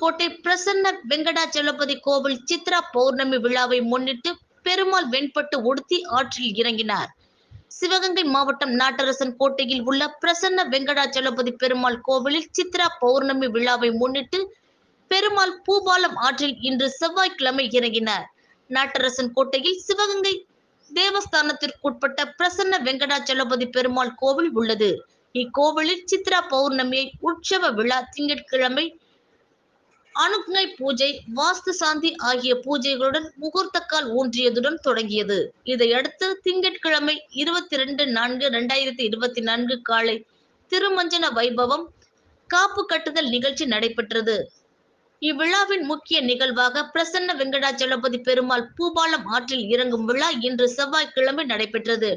கோட்டை பிரசன்ன வெங்கடாச்சலபதி கோவில் சித்ரா பௌர்ணமி விழாவை முன்னிட்டு பெருமாள் வெண்பட்டு உடுத்தி ஆற்றில் இறங்கினார். சிவகங்கை மாவட்டம் நாட்டரசன் கோட்டையில் உள்ள பிரசன்ன வெங்கடாச்சலபதி பெருமாள் கோவிலில் சித்ரா பௌர்ணமி விழாவை முன்னிட்டு பெருமாள் பூபாலம் ஆற்றில் இன்று செவ்வாய்க்கிழமை இறங்கினார். நாட்டரசன் கோட்டையில் சிவகங்கை தேவஸ்தானத்திற்குட்பட்ட பிரசன்ன வெங்கடாச்சலபதி பெருமாள் கோவில் உள்ளது. இக்கோவிலில் சித்ரா பௌர்ணமியை உற்சவ விழா திங்கட்கிழமை அனுக்ஞை பூஜை வாஸ்து சாந்தி ஆகிய பூஜைகளுடன் முகூர்த்தக்கால் ஊன்றியதுடன் தொடங்கியது. இதையடுத்து திங்கட்கிழமை இருபத்தி ரெண்டு நான்கு இரண்டாயிரத்தி இருபத்தி நான்கு காலை திருமஞ்சன வைபவம் காப்பு கட்டுதல் நிகழ்ச்சி நடைபெற்றது. இவ்விழாவின் முக்கிய நிகழ்வாக பிரசன்ன வெங்கடாச்சலபதி பெருமாள் பூபாலம் ஆற்றில் இறங்கும் விழா இன்று செவ்வாய்க்கிழமை நடைபெற்றது.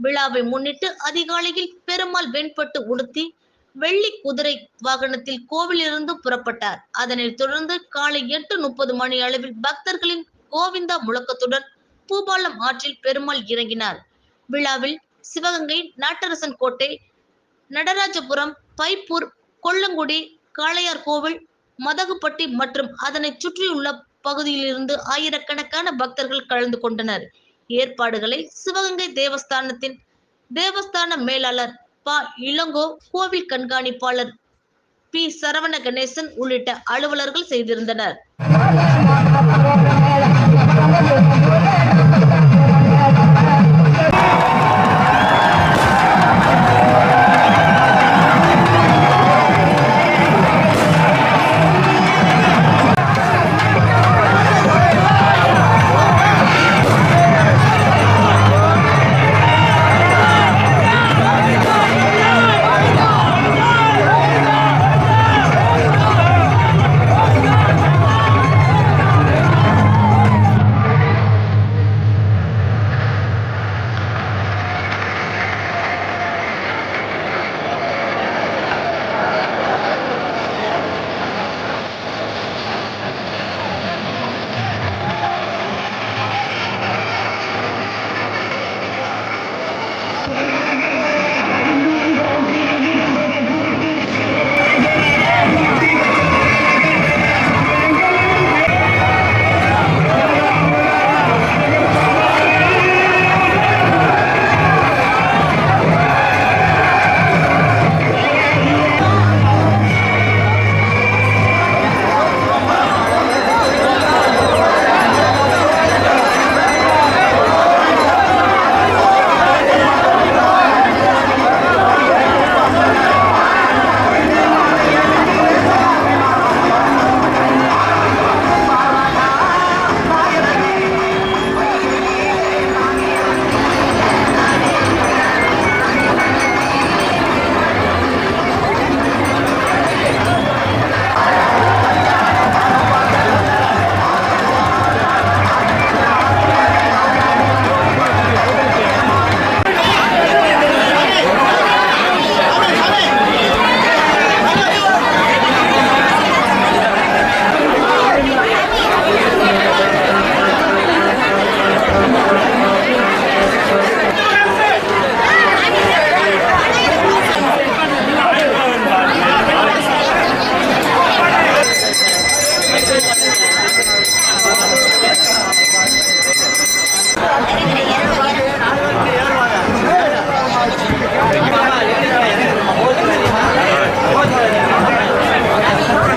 விழாவை முன்னிட்டு அதிகாலையில் பெருமாள் வெண்பட்டு உடுத்தி வெள்ளி குதிரை வாகனத்தில் கோவிலிருந்து புறப்பட்டார். அதனைத் தொடர்ந்து காலை எட்டு முப்பது மணி அளவில் பக்தர்களின் கோவிந்தா முழக்கத்துடன் பூபாலம் ஆற்றில் பெருமாள் இறங்கினார். விழாவில் சிவகங்கை நாட்டரசன் கோட்டை நடராஜபுரம் பைப்பூர் கொல்லங்குடி காளையார் கோவில் மதகுப்பட்டி மற்றும் அதனை சுற்றியுள்ள பகுதியிலிருந்து ஆயிரக்கணக்கான பக்தர்கள் கலந்து கொண்டனர். ஏற்பாடுகளை சிவகங்கை தேவஸ்தானத்தின் தேவஸ்தான மேலாளர் பா இளங்கோ கோவில் கண்காணிப்பாளர் பி சரவண கணேசன் உள்ளிட்ட அலுவலர்கள் செய்திருந்தனர்.